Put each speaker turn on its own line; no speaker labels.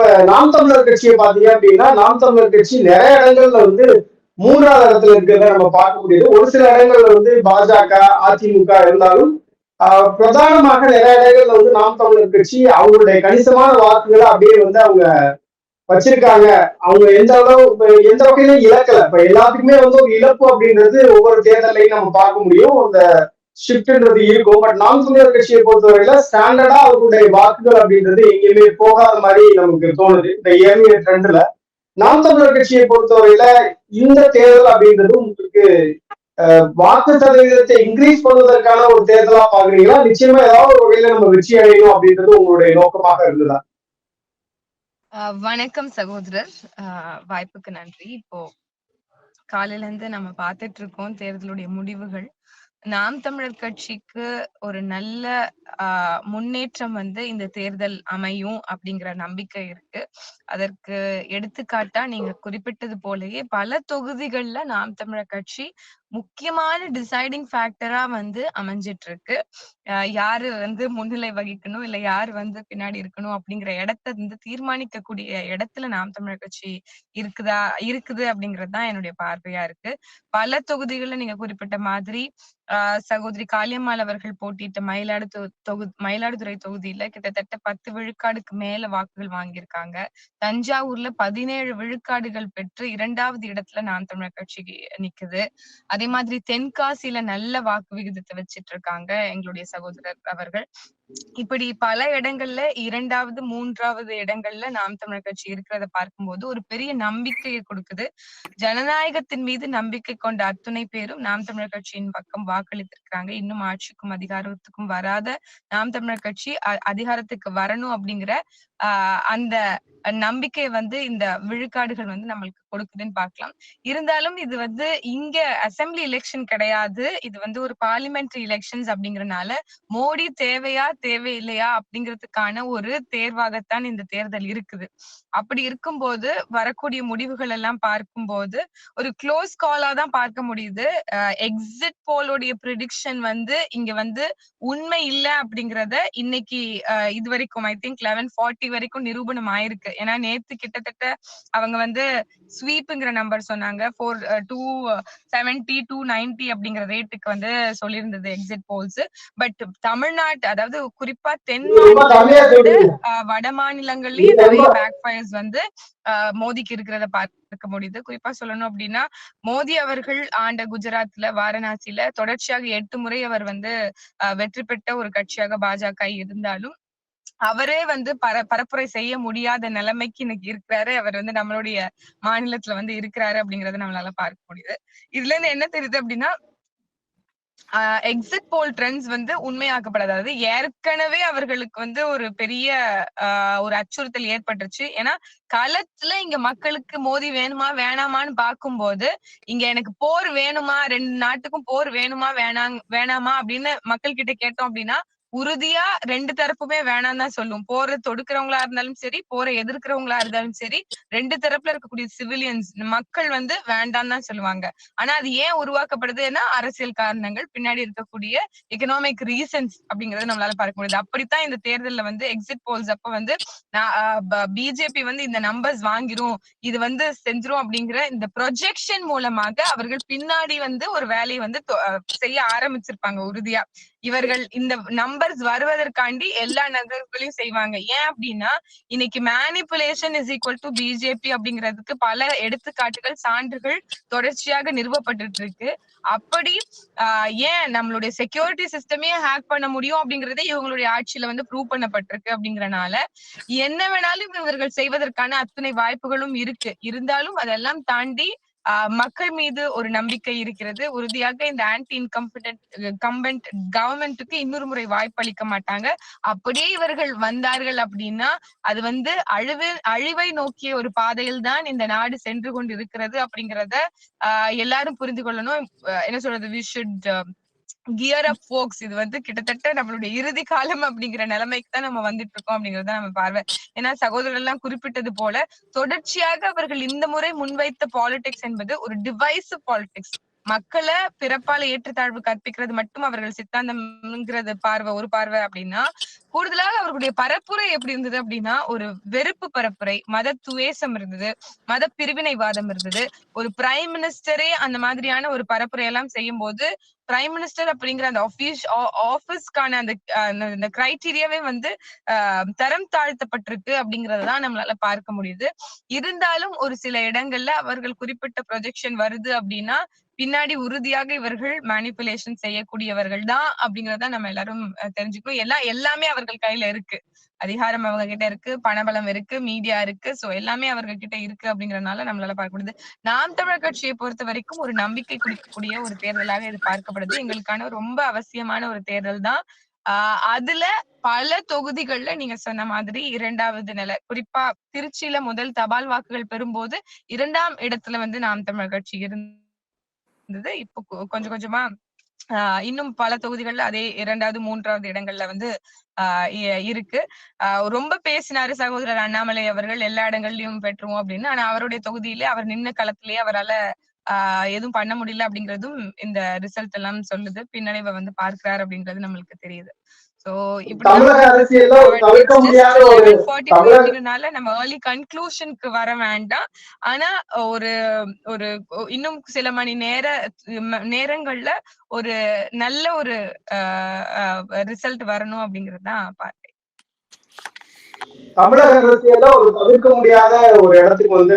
இப்ப நாம் தமிழர் கட்சியை பாத்தீங்க அப்படின்னா நாம் தமிழர் கட்சி நிறைய இடங்கள்ல வந்து மூன்றாவது இடத்துல இருக்கிறத நம்ம பார்க்க முடியுது. ஒரு சில இடங்கள்ல வந்து பாஜக அதிமுக இருந்தாலும் ஆஹ் பிரதானமாக நிறைய இடங்கள்ல வந்து நாம் தமிழர் கட்சி அவங்களுடைய கணிசமான வாக்குகளை அப்படியே வந்து அவங்க வச்சிருக்காங்க. அவங்க எந்த அளவு எந்த வகையிலும் இழக்கல. இப்ப எல்லாத்துக்குமே வந்து ஒரு இழப்பு அப்படின்றது ஒவ்வொரு தேர்தலையும் நம்ம பார்க்க முடியும். அந்த ஷிஃப்ட்ன்றது இருக்கும். பட் நாம் தமிழர் கட்சியை பொறுத்தவரையில ஸ்டாண்டர்டா அவர்களுடைய வாக்குகள் அப்படின்றது எங்கேயுமே போகாத மாதிரி நமக்கு தோணுது. இந்த ஏர்லிய ட்ரெண்ட்ல நாம் தமிழர் கட்சியை பொறுத்தவரையில இந்த தேர்தல் அப்படின்றது உங்களுக்கு அஹ், வாக்கு சதவீதத்தை இன்க்ரீஸ் பண்ணுவதற்கான ஒரு தேர்தலா பாக்குறீங்களா நிச்சயமா ஏதாவது ஒரு வகையில நம்ம வெற்றி அடையணும் அப்படின்றது உங்களுடைய நோக்கமாக இருந்ததா?
ஆஹ் வணக்கம் சகோதரர். ஆஹ் வாய்ப்புக்கு நன்றி. இப்போ காலையில இருந்து நம்ம பார்த்துட்டு இருக்கோம் தேர்தலுடைய முடிவுகள். நாம் தமிழர் கட்சிக்கு ஒரு நல்ல ஆஹ் முன்னேற்றம் வந்து இந்த தேர்தல் அமையும் அப்படிங்கிற நம்பிக்கை இருக்கு. அதற்கு எடுத்துக்காட்டா நீங்க குறிப்பிட்டது போலயே பல தொகுதிகள்ல நாம் தமிழர் கட்சி முக்கியமான டிசைடிங் ஃபேக்டரா வந்து அமைஞ்சிட்டு இருக்கு ஆஹ் யாரு வந்து முன்னிலை வகிக்கணும் இல்ல யாரு வந்து பின்னாடி இருக்கணும் அப்படிங்கிற இடத்த வந்து தீர்மானிக்கக்கூடிய இடத்துல நாம் தமிழர் கட்சி இருக்குதா இருக்குது அப்படிங்கிறது தான் என்னுடைய பார்வையா இருக்கு. பல தொகுதிகள்ல நீங்க குறிப்பிட்ட மாதிரி ஆஹ் சகோதரி காளியம்மாள் அவர்கள் போட்டியிட்ட மயிலாடுதுறை தொகுதி மயிலாடுதுறை தொகுதியில கிட்டத்தட்ட பத்து விழுக்காடுக்கு மேல வாக்குகள் வாங்கியிருக்காங்க. தஞ்சாவூர்ல பதினேழு விழுக்காடுகள் பெற்று இரண்டாவது இடத்துல நாம் தமிழர் கட்சி நிக்குது. அதே மாதிரி தென்காசியில நல்ல வாக்கு விகிதத்தை வச்சிட்டு இருக்காங்க எங்களுடைய சகோதரர் அவர்கள். இப்படி பல இடங்கள்ல இரண்டாவது மூன்றாவது இடங்கள்ல நாம் தமிழர் கட்சி இருக்கிறத பார்க்கும்போது ஒரு பெரிய நம்பிக்கையை கொடுக்குது. ஜனநாயகத்தின் மீது நம்பிக்கை கொண்ட அத்துணை பேரும் நாம் தமிழர் கட்சியின் பக்கம் வாக்களித்திருக்கிறாங்க. இன்னும் ஆட்சிக்கும் அதிகாரத்துக்கும் வராத நாம் தமிழர் கட்சி அ- அதிகாரத்துக்கு வரணும் அப்படிங்கிற ஆஹ் அந்த நம்பிக்கை வந்து இந்த விழுக்காடுகள் வந்து நம்மளுக்கு கொடுக்குதுன்னு பார்க்கலாம். இருந்தாலும் இது வந்து இங்க அசெம்பிளி எலெக்ஷன் கிடையாது. இது வந்து ஒரு பார்லிமெண்ட்ரி எலெக்ஷன்ஸ் அப்படிங்கறனால மோடி தேவையா தேவையில்லையா அப்படிங்கிறதுக்கான ஒரு தேர்வாகத்தான் இந்த தேர்தல் இருக்குது. அப்படி இருக்கும்போது வரக்கூடிய முடிவுகள் எல்லாம் பார்க்கும்போது ஒரு க்ளோஸ் காலா தான் பார்க்க முடியுது. எக்ஸிட் போலோடைய ப்ரிடிக்ஷன் வந்து இங்க வந்து உண்மை இல்ல அப்படிங்கறத இன்னைக்கு இது வரைக்கும் ஐ திங்க் லெவன் ஃபார்ட்டி வரைக்கும் நிரூபணம் ஆயிருக்கு. ஏன்னா நேத்து கிட்டத்தட்ட அவங்க வந்து ஸ்வீப்புங்கிற நம்பர் சொன்னாங்க. Four two seventy two ninety அப்படிங்கிற ரேட்டுக்கு வந்து சொல்லியிருந்தது எக்ஸிட் போல்ஸ் பட் தமிழ்நாட்டு அதாவது குறிப்பா தென் மாநிலங்களை விட
சொல்றீங்க
ஆஹ் வட மாநிலங்கள்லயே
நீங்க
நிறைய பேக் ஃபயர்ஸ் வந்து ஆஹ் மோடிக்கு இருக்கிறத பார்க்க முடியுது. குறிப்பா சொல்லணும் அப்படின்னா மோடி அவர்கள் ஆண்ட குஜராத்ல வாரணாசியில தொடர்ச்சியாக எட்டு முறை அவர் வந்து வெற்றி பெற்ற ஒரு கட்சியாக பாஜக இருந்தாலும் அவரே வந்து பர பரப்புரை செய்ய முடியாத நிலைமைக்கு இன்னைக்கு இருக்கிறாரு. அவர் வந்து நம்மளுடைய மாநிலத்துல வந்து இருக்கிறாரு அப்படிங்கறத நம்மளால பார்க்க முடியுது. இதுல இருந்து என்ன தெரியுது அப்படின்னா எக்ஸிட் போல் ட்ரெண்ட்ஸ் வந்து உண்மையாக்கப்படாது. அதாவது ஏற்கனவே அவர்களுக்கு வந்து ஒரு பெரிய ஒரு அச்சுறுத்தல் ஏற்பட்டுருச்சு. ஏன்னா களத்துல இங்க மக்களுக்கு மோதி வேணுமா வேணாமான்னு பார்க்கும்போது இங்க எனக்கு போர் வேணுமா ரெண்டு நாட்டுக்கும் போர் வேணுமா வேணாங் வேணாமா அப்படின்னு மக்கள் கிட்ட கேட்டோம் அப்படின்னா உறுதியா ரெண்டு தரப்புமே வேணாம் தான் சொல்லும். போரை தொடுக்கிறவங்களா இருந்தாலும் சரி போரை எதிர்க்கிறவங்களா இருந்தாலும் சரி ரெண்டு தரப்புல இருக்கக்கூடிய சிவிலியன்ஸ் மக்கள் வந்து வேண்டாம் தான் சொல்லுவாங்க. ஆனா அது ஏன் உருவாக்கப்படுதுன்னா அரசியல் காரணங்கள் பின்னாடி இருக்கக்கூடிய எக்கனாமிக் ரீசன்ஸ் அப்படிங்கறத நம்மளால பார்க்க முடியுது. அப்படித்தான் இந்த தேர்தல்ல வந்து எக்ஸிட் போல்ஸ் அப்ப வந்து பிஜேபி வந்து இந்த நம்பர்ஸ் வாங்கிரும் இது வந்து செஞ்சிரும் அப்படிங்கிற இந்த ப்ரொஜெக்ஷன் மூலமாக அவர்கள் பின்னாடி வந்து ஒரு வேலையை வந்து செய்ய ஆரம்பிச்சிருப்பாங்க உறுதியா. இவர்கள் இந்த நம்பர்ஸ் வருவதற்காண்டி எல்லா நகர்களையும் செய்வாங்க. ஏன் அப்படின்னா இன்னைக்கு manipulation is equal to BJP அப்படிங்கிறதுக்கு பல எடுத்துக்காட்டுகள் சான்றுகள் தொடர்ச்சியாக நிறுவப்பட்டுட்டு இருக்கு அப்படி ஆஹ் ஏன் நம்மளுடைய செக்யூரிட்டி சிஸ்டமே ஹேக் பண்ண முடியும் அப்படிங்கறதே இவங்களுடைய ஆட்சியில வந்து ப்ரூவ் பண்ணப்பட்டிருக்கு அப்படிங்கறனால என்ன வேணாலும் இவர்கள் செய்வதற்கான அத்தனை வாய்ப்புகளும் இருக்கு. இருந்தாலும் அதெல்லாம் தாண்டி மக்கள் மீது ஒரு நம்பிக்கை இருக்கிறது. உறுதியாக இந்த ஆன்டி இன்கம்பென்ட் கம்பென்ட் கவர்மெண்ட்டுக்கு இன்னொரு முறை வாய்ப்பு அளிக்க மாட்டாங்க. அப்படியே இவர்கள் வந்தார்கள் அப்படின்னா அது வந்து அழிவு அழிவை நோக்கிய ஒரு பாதையில் தான் இந்த நாடு சென்று கொண்டு இருக்கிறது அப்படிங்கிறத ஆஹ் எல்லாரும் புரிந்து கொள்ளணும். என்ன சொல்றது? We should gear up folks இது வந்து கிட்டத்தட்ட நம்மளுடைய இறுதி காலம் அப்படிங்கிற நிலைமைக்கு தான் நம்ம வந்துட்டு இருக்கோம் அப்படிங்கறத நம்ம பார்வை. ஏன்னா சகோதரர் எல்லாம் குறிப்பிட்டது போல தொடர்ச்சியாக அவர்கள் இந்த முறை முன்வைத்த பாலிடிக்ஸ் என்பது ஒரு டிவைஸ் பாலிடிக்ஸ் மக்களை பிறப்பால ஏற்றத்தாழ்வு கற்பிக்கிறது மட்டும் அவர்கள் சித்தாந்தம்ங்கிறது பார்வை ஒரு பார்வை அப்படின்னா கூடுதலாக அவர்களுடைய பரப்புரை எப்படி இருந்தது அப்படின்னா ஒரு வெறுப்பு பரப்புரை மத துவேசம் இருந்தது மத பிரிவினைவாதம் இருந்தது. ஒரு பிரைம் மினிஸ்டரே அந்த மாதிரியான ஒரு பரப்புரை எல்லாம் செய்யும் போது பிரைம் மினிஸ்டர் அப்படிங்கிற அந்த ஆபீஸ் ஆபீஸ்க்கான அந்த அஹ், அந்த கிரைட்டீரியாவே வந்து ஆஹ், தரம் தாழ்த்தப்பட்டிருக்கு அப்படிங்கறதான் நம்மளால பார்க்க முடியுது. இருந்தாலும் ஒரு சில இடங்கள்ல அவர்கள் குறிப்பிட்ட ப்ரொஜெக்ஷன் வருது அப்படின்னா பின்னாடி உறுதியாக இவர்கள் மேனிப்புலேஷன் செய்யக்கூடியவர்கள் தான் அப்படிங்கறத நம்ம எல்லாரும் தெரிஞ்சுக்கணும். எல்லாம் எல்லாமே அவர்கள் கையில இருக்கு. அதிகாரம் அவங்க கிட்ட இருக்கு பணபலம் இருக்கு மீடியா இருக்கு. சோ எல்லாமே அவர்கள் கிட்ட இருக்கு அப்படிங்கறதுனால நம்மளால பார்க்க முடியுது. நாம் தமிழர் கட்சியை பொறுத்த வரைக்கும் ஒரு நம்பிக்கை குடிக்கக்கூடிய ஒரு தேர்தலாக இது பார்க்கப்படுது. எங்களுக்கான ரொம்ப அவசியமான ஒரு தேர்தல் தான். ஆஹ் அதுல பல தொகுதிகள்ல நீங்க சொன்ன மாதிரி இரண்டாவது நிலை. குறிப்பா திருச்சியில முதல் தபால் வாக்குகள் பெறும்போது இரண்டாம் இடத்துல வந்து நாம் தமிழர் கட்சி இருந்தது. இப்போ கொஞ்சம் கொஞ்சமா ஆஹ் இன்னும் பல தொகுதிகள்ல அதே இரண்டாவது மூன்றாவது இடங்கள்ல வந்து ஆஹ் இருக்கு. ஆஹ் ரொம்ப பேசினாரு சகோதரர் அண்ணாமலை அவர்கள் எல்லா இடங்கள்லயும் பெற்றுவோம் அப்படின்னு. ஆனா அவருடைய தொகுதியிலே அவர் நின்ன களத்திலேயே அவரால ஆஹ் எதுவும் பண்ண முடியல அப்படிங்கறதும் இந்த ரிசல்ட் எல்லாம் சொல்லுது. பின்னடைவை வந்து பார்க்கிறார் அப்படிங்கிறது நம்மளுக்கு தெரியுது. நம்ம ஏர்லி கன்க்ளூஷனுக்கு வர வேண்டாம். ஆனா ஒரு ஒரு இன்னும் சில மணி நேர நேரங்கள்ல ஒரு நல்ல ஒரு ரிசல்ட் வரணும் அப்படிங்கறது தான் பார்க்கிறேன்.
தமிழக அரசியல்ல ஒரு தவிர்க்க முடியாத ஒரு இடத்துக்கு வந்து